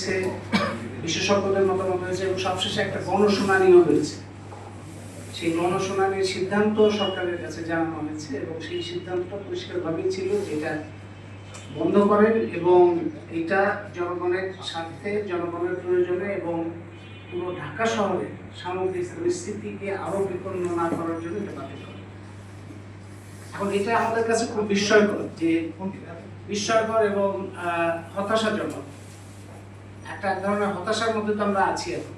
হয়েছে বিশেষজ্ঞদের মতামত হয়েছে এবং সবশেষে একটা গণশুনানিও হয়েছে। সেই গণশুনানির সিদ্ধান্ত সরকারের কাছে জানানো হয়েছে এবং সেই সিদ্ধান্ত পরিষ্কারভাবেই ছিল যেটা বন্ধ করেন এবং এটা জনগণের স্বার্থে, জনগণের প্রয়োজনে এবং পুরো ঢাকা শহরে সামগ্রিক পরিস্থিতিকে আরও বিপন্ন না করার জন্য এটা বাতিল করেন। এখন এটা আমাদের কাছে খুব বিস্ময়কর যে, বিস্ময়কর এবং হতাশাজনক একটা এক ধরনের হতাশার মধ্যে তো আমরা আছি এখন।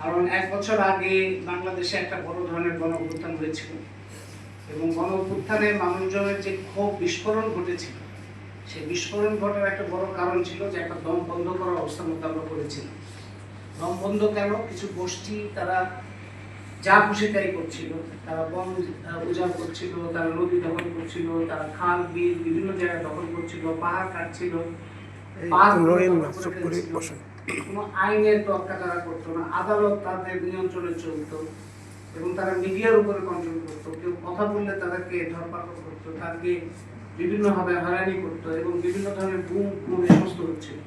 কারণ এক বছর আগে বাংলাদেশে একটা বড় ধরনের গণ অভ্যুত্থান হয়েছিল এবং গণ অভ্যুত্থানে মানুষজনের যে ক্ষোভ বিস্ফোরণ ঘটেছিল, সেই বিস্ফোরণ ঘটার একটা বড় কারণ ছিল যে একটা দম বন্ধ করার অবস্থার মধ্যে আমরা করেছিলাম দম বন্ধ কেন? কিছু গোষ্ঠী তারা যা খুশি তাই করছিল, তারা বন উজাড় করছিল, তারা নদী দখল করছিল, তারা খাল, বিল বিভিন্ন জায়গায় দখল করছিল, পাহাড় কাটছিল। এই পাহাড় নইন দখল না চুপ করে বসেন কোনো আইনের তোয়াক্কা তারা করতো না। আদালত তাদের নিয়ন্ত্রণে চলতো এবং তারা মিডিয়ার উপরে কন্ট্রোল করতো। কেউ কথা বললে তাদেরকে ধরপাকড় করতো তাদেরকে বিভিন্নভাবে হয়রানি করতো এবং বিভিন্ন ধরনের গুম গুম সমস্ত হচ্ছিল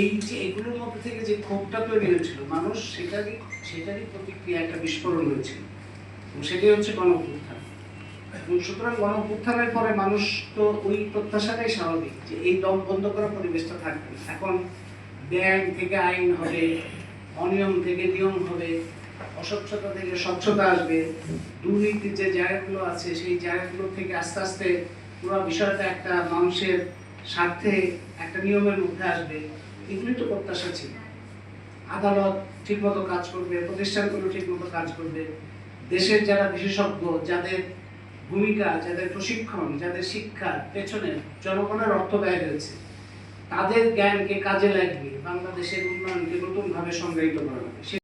এই যে এগুলোর মধ্যে থেকে যে ক্ষোভটা তৈরি হয়েছিল মানুষ সেটারই সেটারই প্রতিক্রিয়া একটা বিস্ফোরণ হয়েছিল। সেটাই হচ্ছে গণ অভ্যুত্থান এবং সুতরাং গণ অভ্যুত্থানের পরে মানুষ তো ওই প্রত্যাশাটাই স্বাভাবিক যে এই দম বন্ধ করা পরিবেশটা থাকবে। এখন ব্যাংক থেকে আইন হবে, অনিয়ম থেকে নিয়ম হবে, অস্বচ্ছতা থেকে স্বচ্ছতা আসবে, দুর্নীতির যে জায়গাগুলো আছে সেই জায়গাগুলো থেকে আস্তে আস্তে পুরো বিষয়টা একটা মানুষের স্বার্থে একটা নিয়মের মধ্যে আসবে এগুলি তো প্রত্যাশা ছিল। আদালত ঠিকমতো কাজ করবে, প্রতিষ্ঠানগুলো ঠিকমতো কাজ করবে, দেশের যারা বিশেষজ্ঞ, যাদের ভূমিকা যাদের প্রশিক্ষণ, যাদের শিক্ষার পেছনে জনগণের অর্থ ব্যয় রয়েছে, তাদের জ্ঞানকে কাজে লাগিয়ে বাংলাদেশের উন্নয়নকে নতুনভাবে সংজ্ঞায়িত করা হবে।